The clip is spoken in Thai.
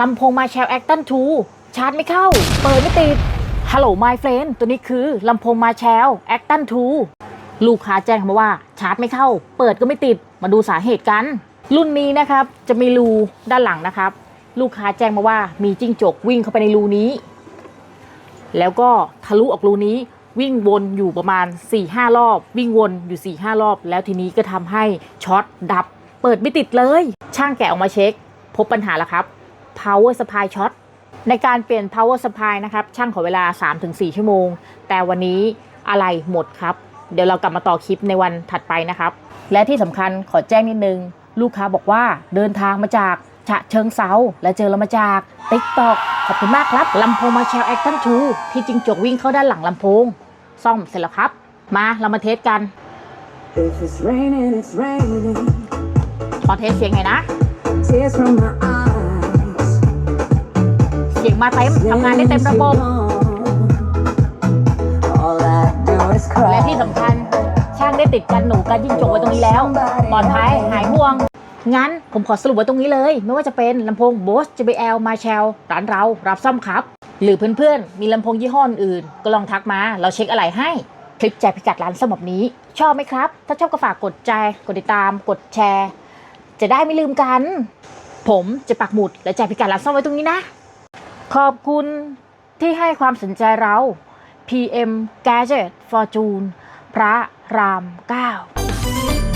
ลำโพงมาแชลแอคตันทูชาร์จไม่เข้า เปิดไม่ติด ฮัลโหลไมเฟรนตัวนี้คือลำโพงมาแชลแอคตันทูลูกค้าแจ้งมาว่าชาร์จไม่เข้า เปิดก็ไม่ติด มาดูสาเหตุกัน รุ่นนี้นะครับ จะมีรูด้านหลังนะครับ ลูกค้าแจ้งมาว่ามีจิ้งจกวิ่งเข้าไปในรูนี้ แล้วก็ทะลุออกรูนี้วิ่งวนอยู่ประมาณ 4-5 รอบ วิ่งวนอยู่4-5รอบ แล้วทีนี้ก็ทำให้ช็อตดับ เปิดไม่ติดเลย ช่างแกะออกมาเช็ค พบปัญหาแล้วครับ power supply ช็อตในการเปลี่ยน power supply นะครับ ช่างขอเวลา 3-4 ชั่วโมง แต่วันนี้อะไรหมดครับ เดี๋ยวเรากลับมาต่อคลิปในวันถัดไปนะครับ และที่สำคัญขอแจ้งนิดนึง ลูกค้าบอกว่าเดินทางมาจากฉะเชิงเซาและเจอเรามาจากติ๊กตอกขอบคุณมากครับลำโพงมาแชลแอคชั่นทูที่จิงจกวิ่งเข้าด้านหลังลำโพง ซ่อมเสร็จแล้วครับ มาเรามาเทสกัน If it's raining, it's raining. ขอเทสเสียงหน่อยนะ Tears from my eyes. เสียงมาเต็มทำงานได้เต็มระบบ All I do is และ cry. ที่สำคัญช่างได้ติดกันหนูกันยิ่งจกไว้ตรงนี้แล้วปลอดภัยหายห่วง งั้นผมขอสรุปไว้ตรงนี้เลย ไม่ว่าจะเป็นลำโพง Bose JBL Marshall ร้านเรารับซ่อมครับ หรือเพื่อนๆ มีลำโพงยี่ห้ออื่น ก็ลองทักมาเราเช็คอะไรให้คลิปแจกพิกัดร้านซ่อมแบบนี้ ชอบไหมครับ ถ้าชอบก็ฝากกดใจ กดติดตาม กดแชร์ จะได้ไม่ลืมกัน ผมจะปักหมุดและแจกพิกัดร้านซ่อมไว้ตรงนี้นะ ขอบคุณที่ให้ความสนใจเรา PM Gadget Fortune พระราม 9